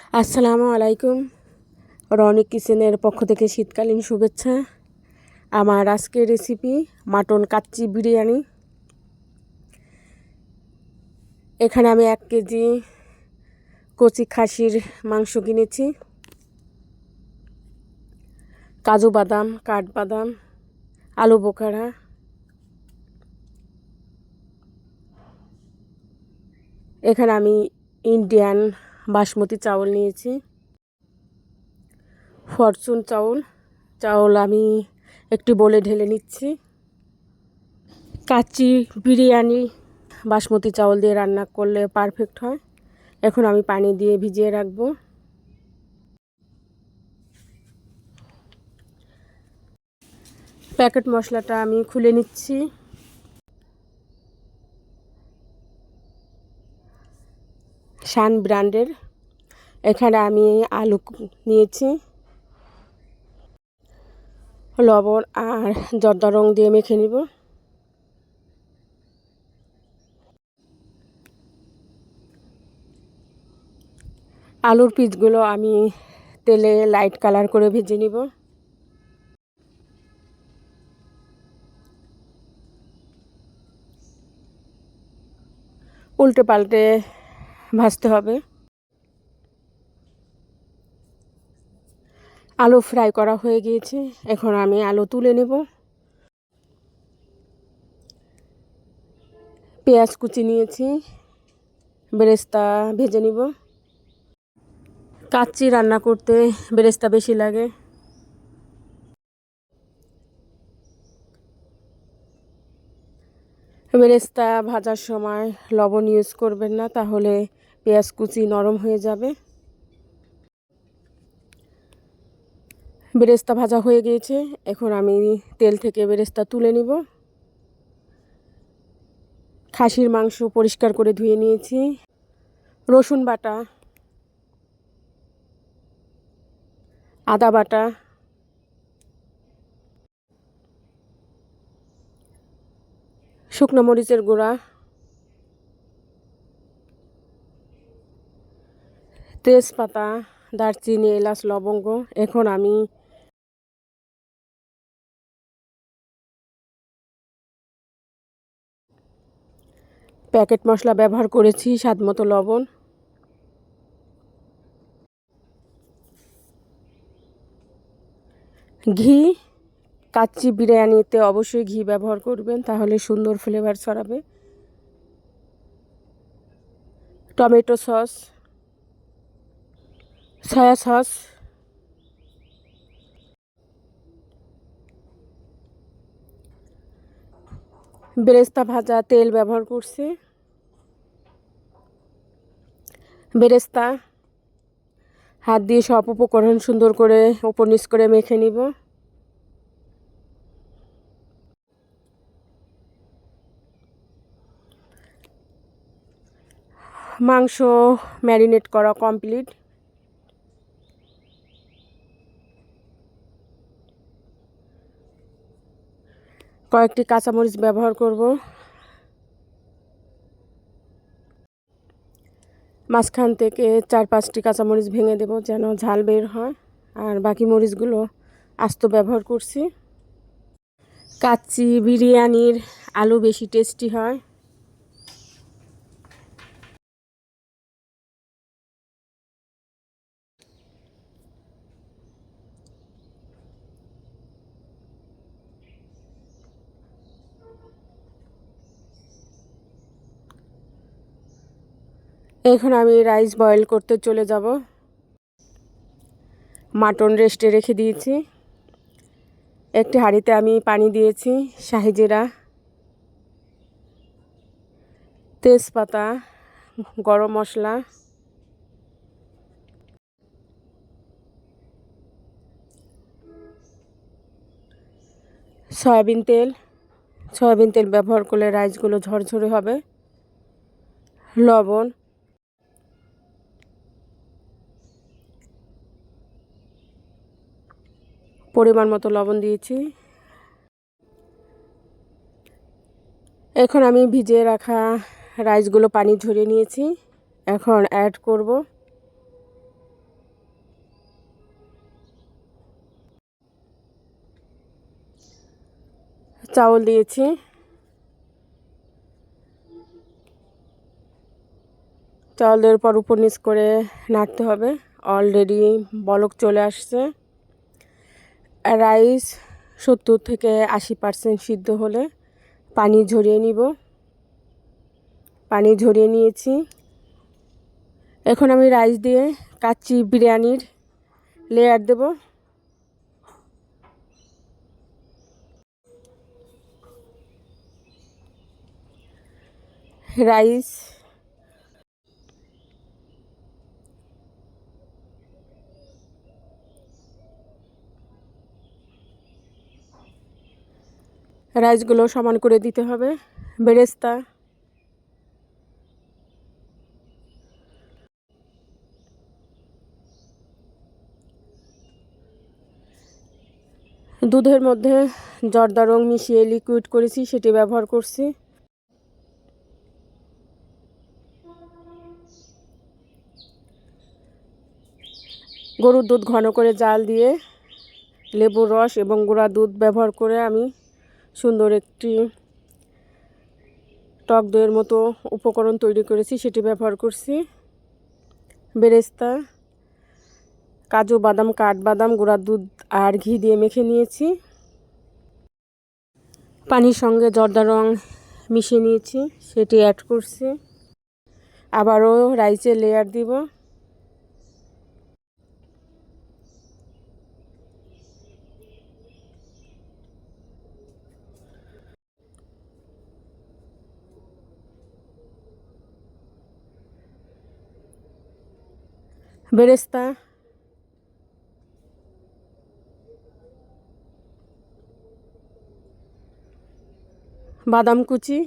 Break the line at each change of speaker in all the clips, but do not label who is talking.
আসসালামু আলাইকুম। রনিক কিচেনের পক্ষ থেকে শীতকালীন শুভেচ্ছা। আমার আজকের রেসিপি মাটন কাচ্চি বিরিয়ানি। এখানে আমি এক কেজি কচি খাসির মাংস কিনেছি। কাজু বাদাম, কাঠবাদাম, আলু বোখারা। এখানে আমি ইন্ডিয়ান বাসমতি চাউল নিয়েছি। ফরচুন চাউল। চাউল আমি একটি বলে ঢেলে নিচ্ছি। কাচি বিরিয়ানি বাসমতি চাউল দিয়ে রান্না করলে পারফেক্ট হয়। এখন আমি পানি দিয়ে ভিজিয়ে রাখব। প্যাকেট মশলাটা আমি খুলে নিচ্ছি। শান ব্র্যান্ডের এখানে আমি আলু নিয়েছি, লবণ আর জর্দা রং দিয়ে মেখে নিব। আলুর পিসগুলো আমি তেলে লাইট কালার করে ভেজে নিব। উল্টে পাল্টে ভাজতে হবে। আলু ফ্রাই করা হয়ে গিয়েছে। এখন আমি আলু তুলে নেব। পেঁয়াজ কুচি নিয়েছি। বেরেস্তা ভেজে নিব। কাচ্চি রান্না করতে বেরেস্তা বেশি লাগে। বেরেস্তা ভাজার সময় লবণ ইউজ করবেন না, তাহলে পেঁয়াজ কুচি নরম হয়ে যাবে। বেরেস্তা ভাজা হয়ে গিয়েছে। এখন আমি তেল থেকে বেরেস্তা তুলে নিব। খাসির মাংস পরিষ্কার করে ধুয়ে নিয়েছি। রসুন বাটা, আদা বাটা, শুকনো মরিচের গুঁড়া, তেজপাতা, দারচিনি, এলাচ, লবঙ্গ। এখন আমি প্যাকেট মশলা ব্যবহার করেছি, স্বাদ মতো লবণ। ঘি, কাচ্চি বিরিয়ানিতে অবশ্যই ঘি ব্যবহার করবেন, তাহলে সুন্দর ফ্লেভার ছড়াবে। টমেটো সস, সয়া সস বেরেস্তা ভাজা তেল ব্যবহার করছি। বেরেস্তা, হাত দিয়ে সব উপকরণ সুন্দর করে উপর নিচ করে মেখে নিব। মাংস ম্যারিনেট করা কমপ্লিট। কয়েকটি কাঁচামরিচ ব্যবহার করব। মাঝখান থেকে চার পাঁচটি কাঁচামরিচ ভেঙে দেব যেন ঝাল বের হয়। আর বাকি মরিচগুলো আস্ত ব্যবহার করছি। কাচ্চি বিরিয়ানির আলু বেশি টেস্টি হয়। এখন আমি রাইস বয়েল করতে চলে যাব। মাটন রেস্টে রেখে দিয়েছি। একটি হাঁড়িতে আমি পানি দিয়েছি শাহিজিরা তেজপাতা, গরম মশলা, সয়াবিন তেল। সয়াবিন তেল ব্যবহার করলে রাইসগুলো ঝরঝরে হবে। লবণ পরিমাণ মতো লবণ দিয়েছি। এখন আমি ভিজিয়ে রাখা রাইসগুলো পানি ঝরিয়ে নিয়েছি। এখন অ্যাড করব। চাউল দিয়েছি। চাউল দেওয়ার পর উপর নিচ করে নাড়তে হবে। অলরেডি বলক চলে আসছে। রাইস সত্তর থেকে আশি পার্সেন্ট সিদ্ধ হলে পানি ঝরিয়ে নিব। পানি ঝরিয়ে নিয়েছি। এখন আমি রাইস দিয়ে কাচ্চি বিরিয়ানির লেয়ার দেব। রাইস রাইসগুলো সমান করে দিতে হবে। বেরেস্তা। দুধের মধ্যে জর্দা রং মিশিয়ে লিকুইড করেছি, সেটি ব্যবহার করছি। গরুর দুধ ঘন করে জাল দিয়ে লেবুর রস এবং গুঁড়া দুধ ব্যবহার করে আমি সুন্দর একটি টক দইয়ের মতো উপকরণ তৈরি করেছি, সেটি ব্যবহার করছি। বেরেস্তা, কাজু বাদাম, কাঠবাদাম, গুঁড়া দুধ আর ঘি দিয়ে মেখে নিয়েছি। পানির সঙ্গে জর্দা রং মিশিয়ে নিয়েছি, সেটি অ্যাড করছি। আবারও রাইসের লেয়ার দিব। বেরেস্তা বাদাম কুচি।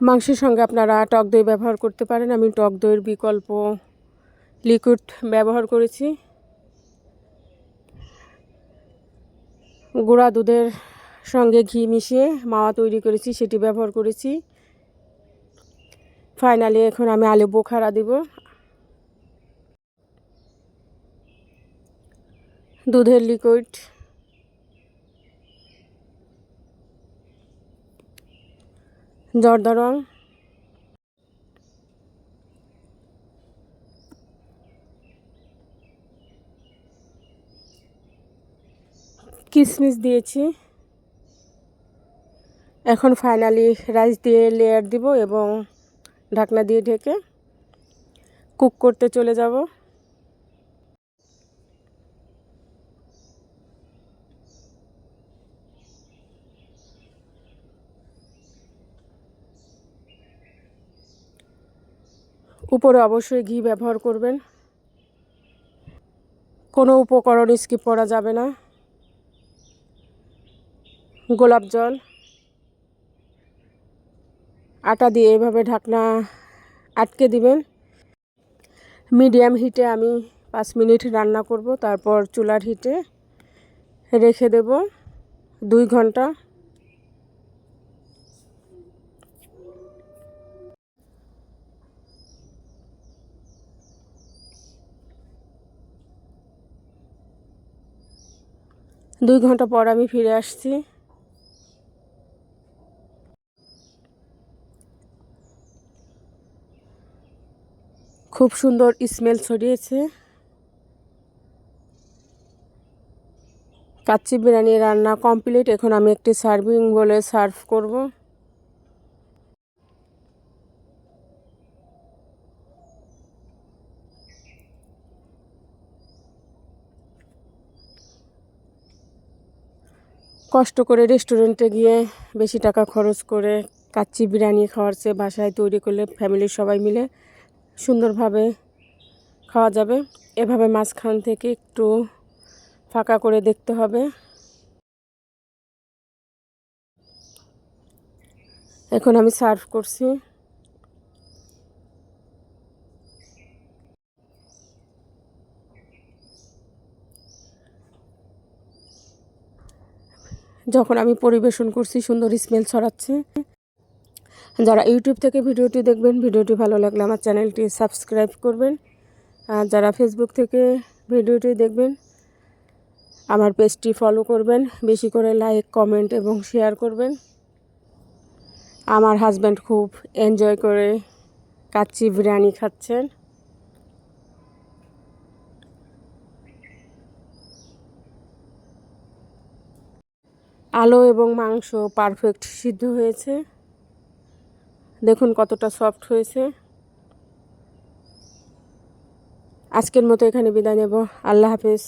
মাংসের সঙ্গে আপনারা টক দই ব্যবহার করতে পারেন। আমি টক দইয়ের বিকল্প লিকুইড ব্যবহার করেছি। গুঁড়া দুধের সঙ্গে ঘি মিশিয়ে মাওয়া তৈরি করেছি, সেটি ব্যবহার করেছি। ফাইনালি এখন আমি আলু বোখারা দিব। দুধের লিকুইড জর্দা রং। কিশমিশ দিয়েছি। এখন ফাইনালি রাইস দিয়ে লেয়ার দিব এবং ঢাকনা দিয়ে ঢেকে কুক করতে চলে যাব। উপরে অবশ্যই ঘি ব্যবহার করবেন। কোনো উপকরণ স্কিপ করা যাবে না। গোলাপ জল। আটা দিয়ে এভাবে ঢাকনা আটকে দিবেন। মিডিয়াম হিটে আমি পাঁচ মিনিট রান্না করব, তারপর চুলার হিটে রেখে দেব দুই ঘণ্টা। দুই ঘণ্টা পর আমি ফিরে আসছি। খুব সুন্দর স্মেল ছড়িয়েছে। কাচ্চি বিরিয়ানি রান্না কমপ্লিট এখন আমি একটি সার্ভিং বলে সার্ভ করব। কষ্ট করে রেস্টুরেন্টে গিয়ে বেশি টাকা খরচ করে কাচ্চি বিরিয়ানি খাওয়ার চেয়ে বাসায় তৈরি করলে ফ্যামিলির সবাই মিলে সুন্দরভাবে খাওয়া যাবে। এভাবে মাঝখান থেকে একটু ফাঁকা করে দেখতে হবে। এখন আমি সার্ভ করছি। যখন আমি পরিবেশন করছি, সুন্দর স্মেল ছড়াচ্ছে। যারা ইউটিউব থেকে ভিডিওটি দেখবেন, ভিডিওটি ভালো লাগলে আমার চ্যানেলটি সাবস্ক্রাইব করবেন। আর যারা ফেসবুক থেকে ভিডিওটি দেখবেন, আমার পেজটি ফলো করবেন, বেশি করে লাইক কমেন্ট এবং শেয়ার করবেন। আমার হাজব্যান্ড খুব এনজয় করে কাচ্চি বিরিয়ানি খাচ্ছেন। আলো এবং মাংস পারফেক্ট সিদ্ধ হয়েছে। দেখুন কতটা সফট হয়েছে। আজকের মতো এখানে বিদায় নেব। আল্লাহ হাফেজ।